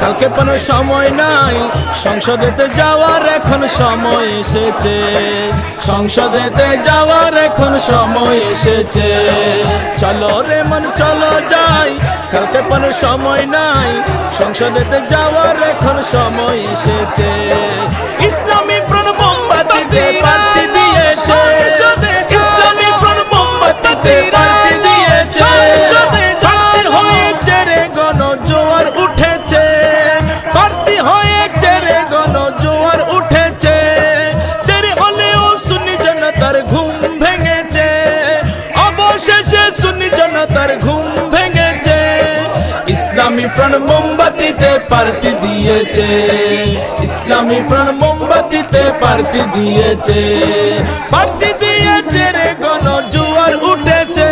কালকে কোনো সময় নাই। সংসদেতে যাওয়ার এখন সময় এসেছে। সংসদেতে যাওয়ার এখন সময় এসেছে। চলো রে মন চলো যাই। কালকে কোনো সময় নাই। সংসদেতে যাওয়ার এখন সময় এসেছে। ইসলামী প্রণ মোমবাতিতে বাতি দিয়েছে। ইসলামী প্রণ মোমবাতিতে বাতি দিয়েছে। প্রাণ মোমবাতিতে পার্টি দিয়েছে। ইসলামী প্রাণ মোমবাতিতে পার্টি দিয়েছে। পার্টি দিয়েছে রে গণ জোয়ার উঠেছে।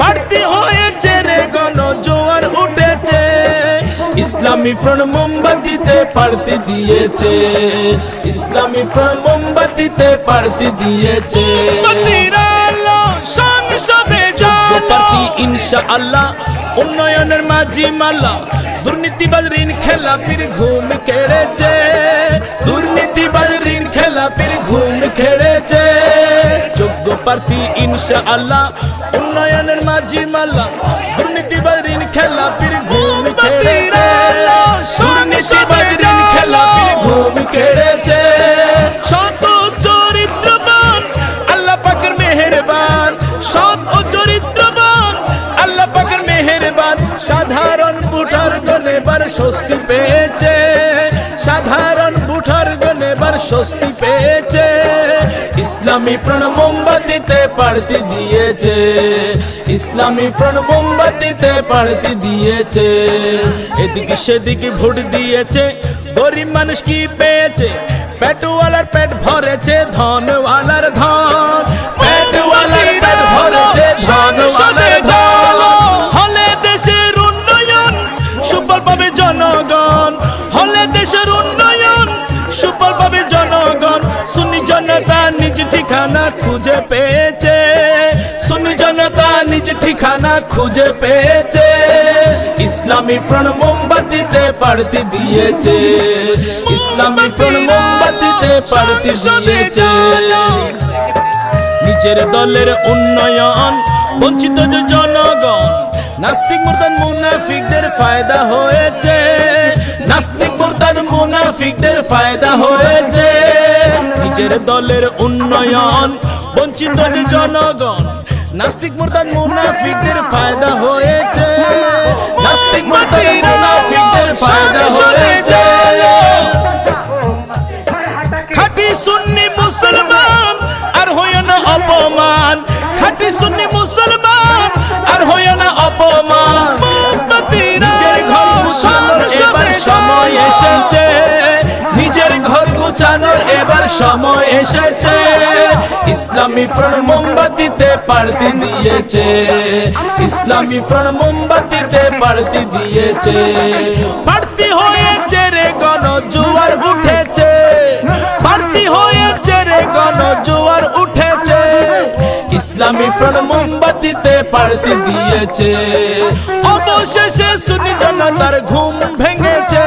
পার্টি হয়েছে রে গণ জোয়ার উঠেছে। ইসলামী প্রাণ মোমবাতিতে পার্টি দিয়েছে। ইসলামী প্রাণ মোমবাতিতে পার্টি দিয়েছে। সংসদে পার্টি ইনশা আল্লাহ উন্নয়নের মাঝি মাল্লা দুর্নীতিবাজ ঋণ খেলাপির ঘুম কেড়েছে। দুর্নীতিবাজ ঋণ খেলাপির ঘুম খেড়েছে যোগ্য প্রার্থী ইনশা আল্লাহ উন্নয়নের মাঝি মাল্লা দুর্নীতিবাজ ঋণ খেলাপির ঘুম কেড়েছে। দুর্নীতিবাজ ঋণ খেলাপির ঘুম কেড়েছে। গনেবার স্বস্তি পেয়েছে। সাধারণ বুঠার গনেবার স্বস্তি পেয়েছে। ইসলামী প্রণ মোমবাতিতে পাড়তি দিয়েছে। ইসলামী প্রণ মোমবাতিতে পাড়তি দিয়েছে। এদিকে সেদিকে ভোট দিয়েছে, গরিব মানুষ কি পেয়েছে? পেটওয়ালার পেট ভরেছে ধনওয়ালার ধন। পেটওয়ালার পেট ভরেছে ধনওয়ালার ধন। হলে দেশের উন্নয়ন সুফল পাবে জনগণ সুনি জনতা নিজ ঠিকানা খুঁজে পেয়েছে। সুনি জনতা নিজ ঠিকানা খুঁজে পেয়েছে। ইসলামী প্রণ মোমবাতিতে পাড়তি দিয়েছে। ইসলামী প্রণ মোমবাতিতে পাড়তি দিয়েছে। নিজের দলের উন্নয়ন, বঞ্চিত জনগণ, নাস্তিক মুরতাদ মুনাফিকদের ফায়দা হয়েছে। নাস্তিক মুরতাদ মুনাফিকদের ফায়দা হয়েছে। নিজের দলের উন্নয়ন, বঞ্চিত জনগণ, নাস্তিক মুরতাদ মুনাফিকদের ফায়দা হয়েছে। নাস্তিক মুরতাদ মুনাফিকদের ফায়দা হয়েছে। খাটি সুন্নি মুসলমান, আর হইয় না অপমান। খাটি সুন্নি মুসলমান, আর হইয় না অপমান। এসেছে। নিজের ঘর গুছানোর এবার সময় এসেছে। ইসলামী প্রণ মোমবাতিতে পাড়তি দিয়েছে। ইসলামী প্রণ মোমবাতিতে পাড়তি দিয়েছে। পাড়তি হয়েছে রে গণ জোয়ার উঠেছে। পার্টি হয়েছে রে গণ জোয়ার উঠেছে। ইসলামী ফ্রন্ট মোমবাতিতে পার্টি দিয়েছে অবশেষে সুনি জনতার ঘুম ভেঙেছে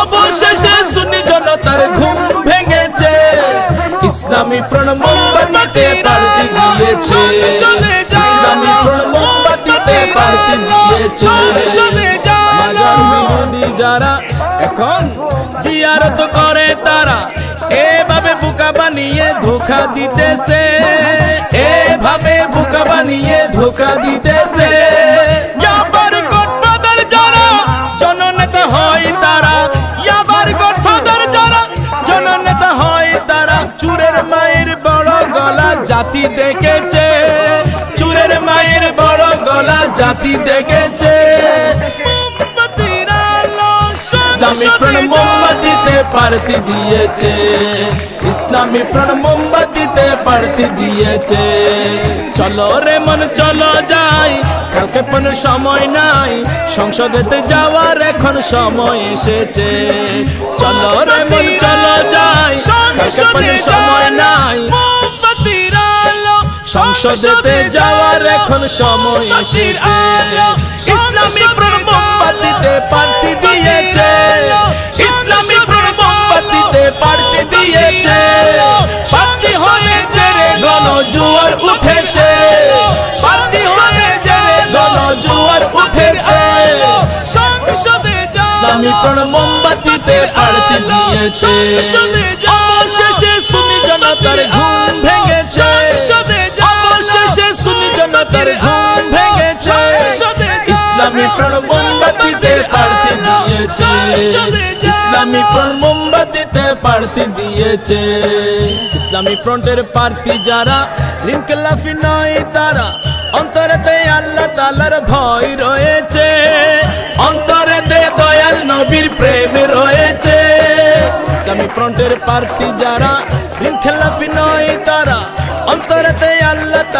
অবশেষে সুনি জনতার ঘুম ভেঙেছে ইসলামী ফ্রন্ট মোমবাতিতে পার্টি দিয়েছে ইসলামী ফ্রন্ট মোমবাতিতে পার্টি দিয়েছে যারা এখন জিয়ারত করে তারা, এভাবে বুকা বানিয়ে ধোকা দিতেছে। এভাবে বুকা বানিয়ে ধোকা দিতেছে। জাতি দেখেছে। চুরের মায়ের বড় গলা জাতি দেখেছে। ইসলামী প্রণ মোমবাতিতে পারতি দিয়েছে। ইসলামী প্রণ মোমবাতিতে পারতি দিয়েছে। চলো রে মন, চলো যাই কালকে কোনো সময় নাই, সংসদেতে যাওয়ার এখন সময় এসেছে। চলো রে মন, চলো যাই কালকে কোনো সময় নাই সংসদেতে যাওয়ার এখন সময় এসেছে। ইসলামী প্রাণ মোমবাতিতে প্রার্থী দিয়েছে। ইসলামী প্রাণ মোমবাতিতে প্রার্থী দিয়েছে। প্রার্থী হয়েছে রে গণ জুয়ার উঠেছে। প্রার্থী হয়েছে রে গণ জুয়ার উঠেছে। সংসদে ইসলামী প্রাণ মোমবাতিতে প্রার্থী দিয়েছে। অবশেষে শুনি জনতার ঘুম শুনি জনতার ঘুম ভেঙেছে। ইসলামী প্রাণ মোমবাতিতে প্রার্থী দিয়েছে। ইসলামী প্রাণ মোমবাতিতে প্রার্থী দিয়েছে। ইসলামী ফ্রন্টের যারা নয় তারা, অন্তরেতে আল্লাহ তালার ভয় রয়েছে। অন্তরেতে দয়াল নবীর প্রেম রয়েছে। ইসলামী ফ্রন্টের প্রার্থী যারা লিঙ্কলাফি নয় তারা অন্তরেতে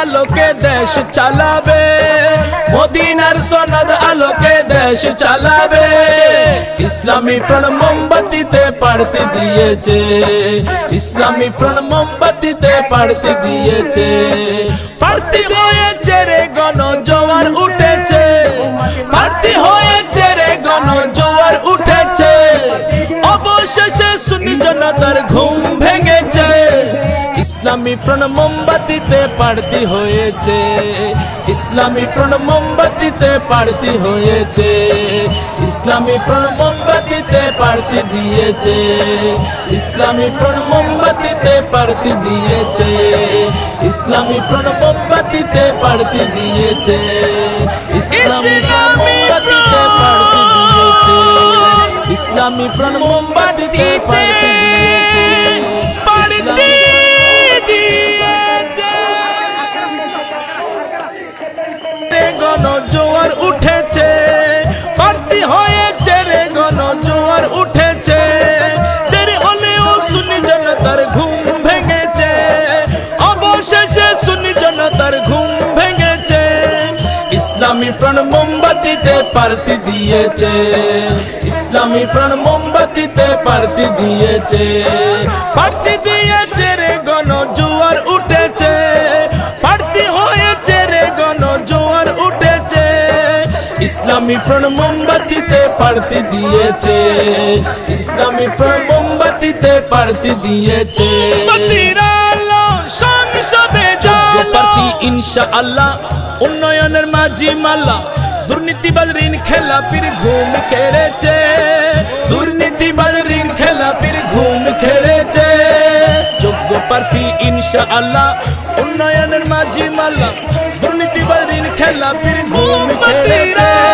আলোকে দেশ চালাবে। মদিনার সনদ আলোকে দেশ চালাবে। ইসলামী প্রাণ মোমবাতিতে পাড়তে দিয়েছে। ইসলামী প্রাণ মোমবাতিতে পাড়তে দিয়েছে। পাড়তে হয়েছে রে গণ জোয়ার উঠেছে। পাড়তে হয়েছে রে গণ জোয়ার উঠেছে। অবশেষে শুনি জনতার ঘুম ইসলামী প্রাণ মোমবাতিতে পাড়তি হয়েছে। ইসলামী প্রাণ মোমবাতিতে পাড়তি হয়েছে। ইসলামী প্রাণ মোমবাতিতে পাড়তি দিয়েছে। ইসলামী প্রাণ মোমবাতিতে পাড়তি দিয়েছে। ইসলামী প্রাণ মোমবাতিতে পাড়তি দিয়েছে। ইসলামী প্রাণ মোমবাতিতে পাড়তি দিয়েছে। ইসলামী প্রাণ মোমবাতিতে পাড়তি গণ জোয়ার উঠেছে পার্টি হয়েছে রে গণ জোয়ার উঠেছে। দেরি হলেও শুনি জনতার ঘুম ভেঙেছে, অবশেষে শুনি জনতার ঘুম ভেঙেছে। ইসলামী প্রাণ মোমবাতিতে পার্টি দিয়েছে, ইসলামী প্রাণ মোমবাতিতে পার্টি দিয়েছে। পার্টি দিয়েছে রে গণ জোয়ার ইসলামী প্রাণ মোমবাতিতে পার্টি দিয়েছে। ইসলামী প্রাণ মোমবাতিতে পার্টি দিয়েছে। সংসদে প্রার্থী ইনশা আল্লাহ উন্নয়নের মাঝি মাল্লা দুর্নীতিবাজ ঋণ খেলাপির ঘুম কেড়েছে দুর্নীতিবাজ ঋণ খেলাপির ঘুম কেড়েছে যোগ্য প্রার্থী ইনশা আল্লাহ উন্নয়নের মাঝি মাল্লা দুর্নীতিবাজ ঋণ খেলাপির ঘুম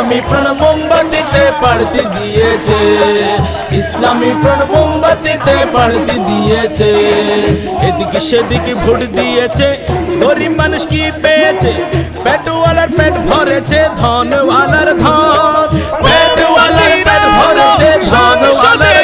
ইসলামী ফ্রন্ট মোমবাতিতে বাড়তি দিয়েছে। ইসলামী ফ্রন্ট মোমবাতিতে বাড়তি দিয়েছে। এদিকে সেদিকে ভোট দিয়েছে, গরিব মানুষ কি পেয়েছে? পেটওয়ালার পেট ভরেছে, ধনওয়ালার ধন। পেটওয়ালার পেট ভরেছে, ধনওয়ালার